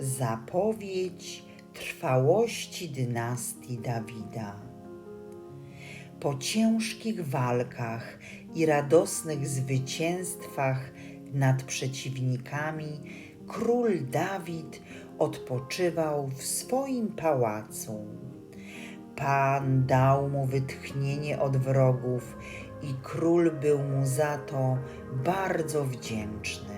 zapowiedź trwałości dynastii Dawida. Po ciężkich walkach i radosnych zwycięstwach nad przeciwnikami, król Dawid odpoczywał w swoim pałacu. Pan dał mu wytchnienie od wrogów i król był mu za to bardzo wdzięczny.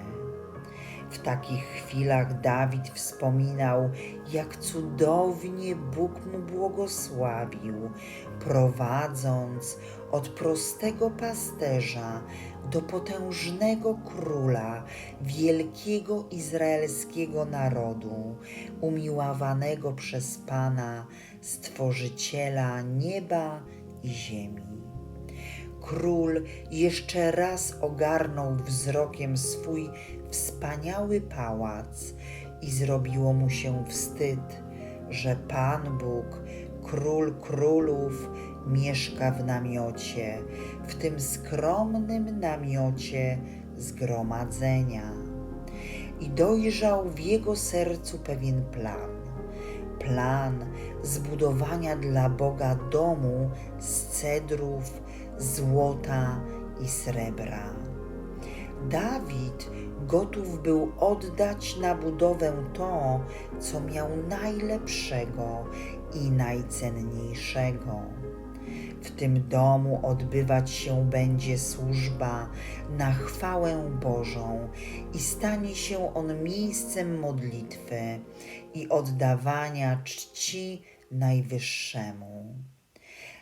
W takich chwilach Dawid wspominał, jak cudownie Bóg mu błogosławił, prowadząc od prostego pasterza do potężnego króla wielkiego izraelskiego narodu, umiłowanego przez Pana, Stworzyciela nieba i ziemi. Król jeszcze raz ogarnął wzrokiem swój wspaniały pałac i zrobiło mu się wstyd, że Pan Bóg, Król Królów, mieszka w namiocie, w tym skromnym namiocie zgromadzenia. I dojrzał w jego sercu pewien plan. Plan zbudowania dla Boga domu z cedrów, złota i srebra. Dawid gotów był oddać na budowę to, co miał najlepszego i najcenniejszego. W tym domu odbywać się będzie służba na chwałę Bożą i stanie się on miejscem modlitwy i oddawania czci Najwyższemu.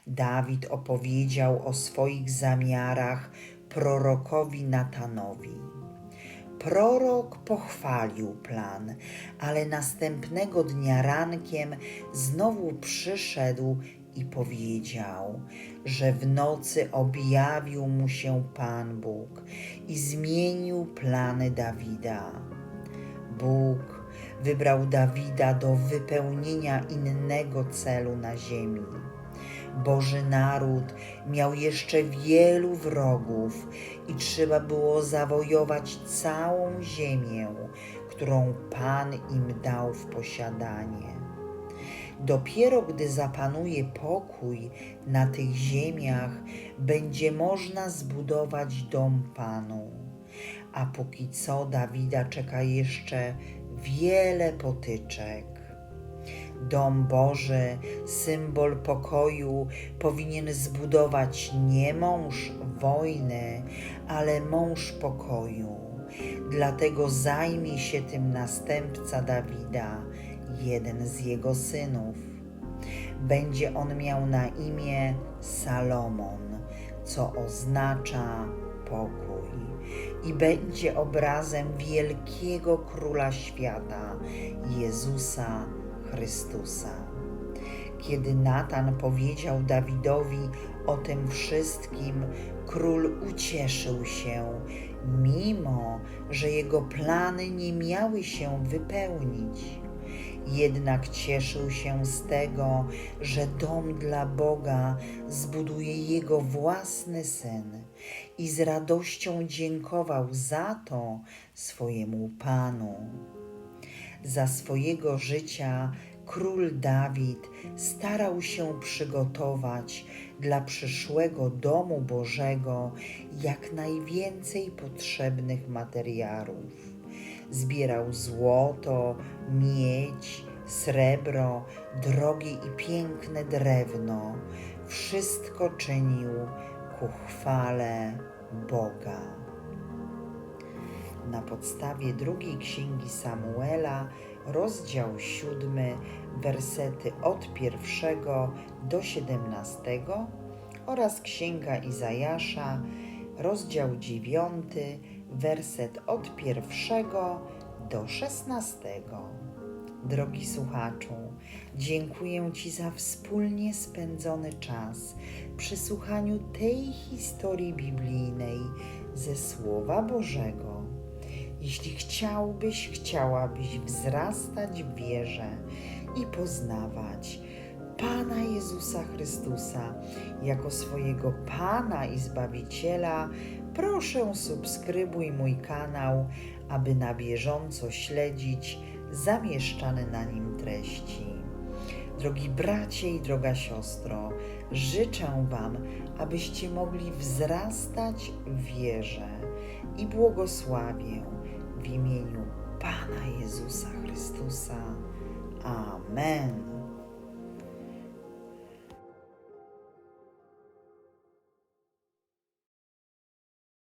Dawid opowiedział o swoich zamiarach prorokowi Natanowi. Prorok pochwalił plan, ale następnego dnia rankiem znowu przyszedł i powiedział, że w nocy objawił mu się Pan Bóg i zmienił plany Dawida. Bóg wybrał Dawida do wypełnienia innego celu na ziemi. Boży naród miał jeszcze wielu wrogów i trzeba było zawojować całą ziemię, którą Pan im dał w posiadanie. Dopiero gdy zapanuje pokój na tych ziemiach, będzie można zbudować dom Panu. A póki co Dawida czeka jeszcze wiele potyczek. Dom Boży, symbol pokoju, powinien zbudować nie mąż wojny, ale mąż pokoju. Dlatego zajmie się tym następca Dawida, jeden z jego synów. Będzie on miał na imię Salomon, co oznacza pokój, i będzie obrazem wielkiego króla świata, Jezusa Chrystusa. Kiedy Natan powiedział Dawidowi o tym wszystkim, król ucieszył się, mimo że jego plany nie miały się wypełnić. Jednak cieszył się z tego, że dom dla Boga zbuduje jego własny syn i z radością dziękował za to swojemu Panu. Za swojego życia król Dawid starał się przygotować dla przyszłego domu Bożego jak najwięcej potrzebnych materiałów. Zbierał złoto, miedź, srebro, drogie i piękne drewno. Wszystko czynił ku chwale Boga. Na podstawie drugiej księgi Samuela, rozdział siódmy, wersety od pierwszego do siedemnastego oraz księga Izajasza, rozdział dziewiąty, werset od pierwszego do szesnastego. Drogi słuchaczu, dziękuję Ci za wspólnie spędzony czas przy słuchaniu tej historii biblijnej ze Słowa Bożego. Jeśli chciałbyś, chciałabyś wzrastać w wierze i poznawać Pana Jezusa Chrystusa jako swojego Pana i Zbawiciela, proszę subskrybuj mój kanał, aby na bieżąco śledzić zamieszczane na nim treści. Drogi bracie i droga siostro, życzę Wam, abyście mogli wzrastać w wierze i błogosławię w imieniu Pana Jezusa Chrystusa. Amen.